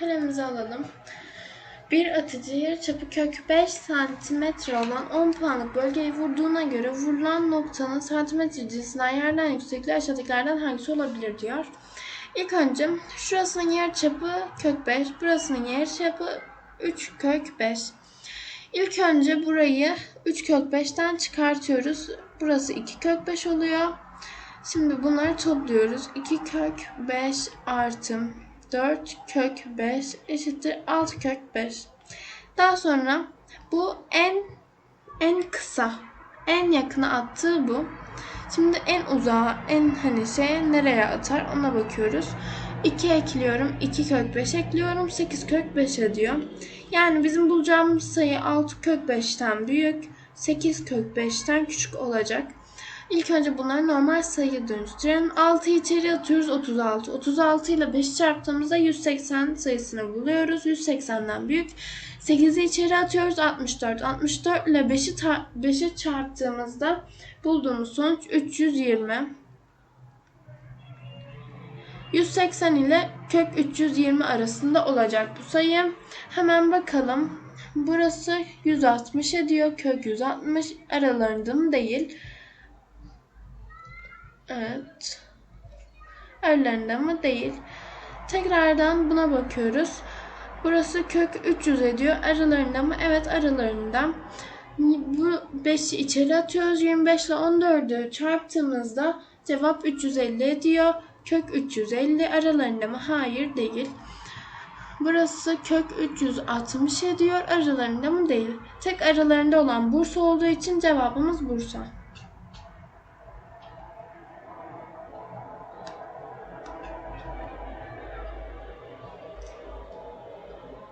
Kalemimizi alalım. Bir atıcı yarıçapı kök 5 cm olan 10 puanlık bölgeyi vurduğuna göre vurulan noktanın santimetre cinsinden yerden yüksekliği aşağıdakilerden hangisi olabilir diyor. İlk önce şurasının yarıçapı kök 5, burasının yarıçapı 3 kök 5. İlk önce burayı 3 kök 5'ten çıkartıyoruz. Burası 2 kök 5 oluyor. Şimdi bunları topluyoruz. 2 kök 5 artı 4 kök 5 eşittir 6 kök 5. Daha sonra bu en en kısa, en yakına attığı bu. Şimdi en uzağa, en hani şey nereye atar ona bakıyoruz. 2 ekliyorum, 2 kök 5 ekliyorum, 8 kök 5 ediyor. Yani bizim bulacağımız sayı 6 kök 5'ten büyük, 8 kök 5'ten küçük olacak. İlk önce bunları normal sayıya dönüştürelim. 6'yı içeri atıyoruz 36. 36 ile 5'i çarptığımızda 180 sayısını buluyoruz. 180'den büyük. 8'i içeri atıyoruz 64. 64 ile 5'i 5'e çarptığımızda bulduğumuz sonuç 320. 180 ile kök 320 arasında olacak bu sayı. Hemen bakalım. Burası 160 ediyor. Kök 160 aralarında mı değil? Evet. Aralarında mı? Değil. Tekrardan buna bakıyoruz. Burası kök 300 ediyor. Aralarında mı? Evet aralarında. Bu 5'i içeri atıyoruz. 25 ile 14'ü çarptığımızda cevap 350 ediyor. Kök 350 aralarında mı? Hayır değil. Burası kök 360 ediyor. Aralarında mı? Değil. Tek aralarında olan Bursa olduğu için cevabımız Bursa.